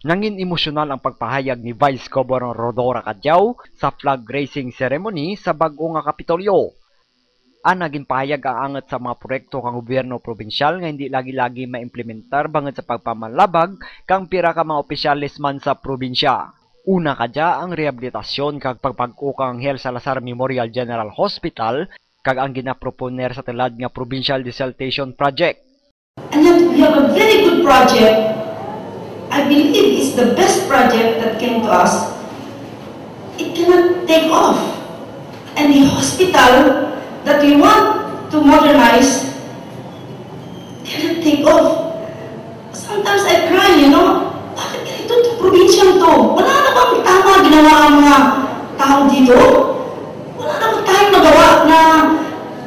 Nangin emosyonal ang pagpahayag ni Vice Governor Rodora Cadjao sa flag raising ceremony sa bago nga Kapitolyo. Ang naging pahayag ang angat sa mga proyekto kang gobyerno probinsyal nga hindi lagi-lagi maimplementar bangod sa pagpamalabag kang pira ka mga opisyalis man sa probinsya. Una kadya ang rehabilitasyon kag pagpag-o kang Hel Salazar Memorial General Hospital kag ang ginaproponer sa tilad nga Provincial Desaltation Project. And yet we have a very good project. I believe it's the best project that came to us. It cannot take off. And the hospital that we want to modernize cannot take off. Sometimes I cry, you know, bakit ganito itong probinsyang to? Wala na bang tama ginawa ang mga tao dito? Wala na bang tayong magawa na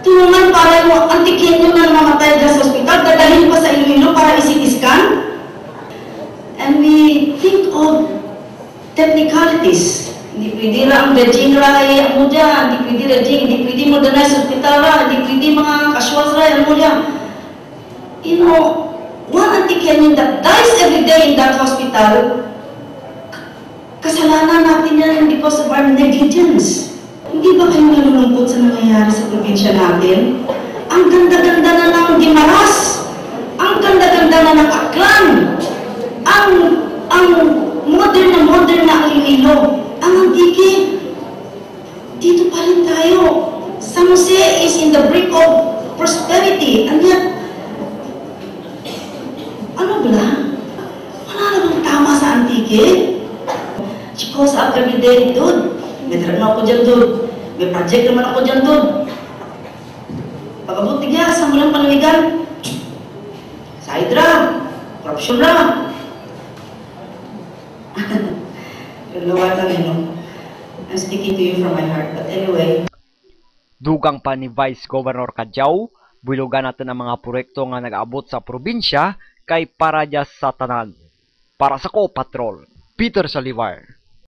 tulungan para yung antikin nyo na namamatay dyan sa ospital, dadalhin pa sa Iloilo para isi-scan? And we think of technicalities. Hindi pwede ang Beijing ray mo dyan, hindi pwede Beijing, hindi pwede modernize hospital ra, hindi pwede mga casuals ra, mo dyan. You know, one antikenyan that dies every day in that hospital, kasalanan natin yan because of our negligence. Hindi ba kayo nalulungkot sa nangyayari sa probinsya natin? Ang ganda-ganda na ng Gimaras, ang ganda-ganda na ng Aklan, ang ang modern na modern na ang Iloilo, ang Antique, dito pa rin tayo. San Jose is in the brink of prosperity, and yet, ano ba? Wala namang tama sa. She calls up every day, dude, may drama ako dyan, dude. May project naman ako dyan, dude. Pagkabuti niya, sa mulang panaligan, sa Hydra, corruption ra. Luluwa lang, you know. I'm speaking to you from my heart. But anyway, Dugang pa ni Vice Governor Cadjao, bilugan natin ang mga proyekto nga nag-abot sa probinsya kay para sa tanan. Para sa Ko Patrol, Peter Salivar.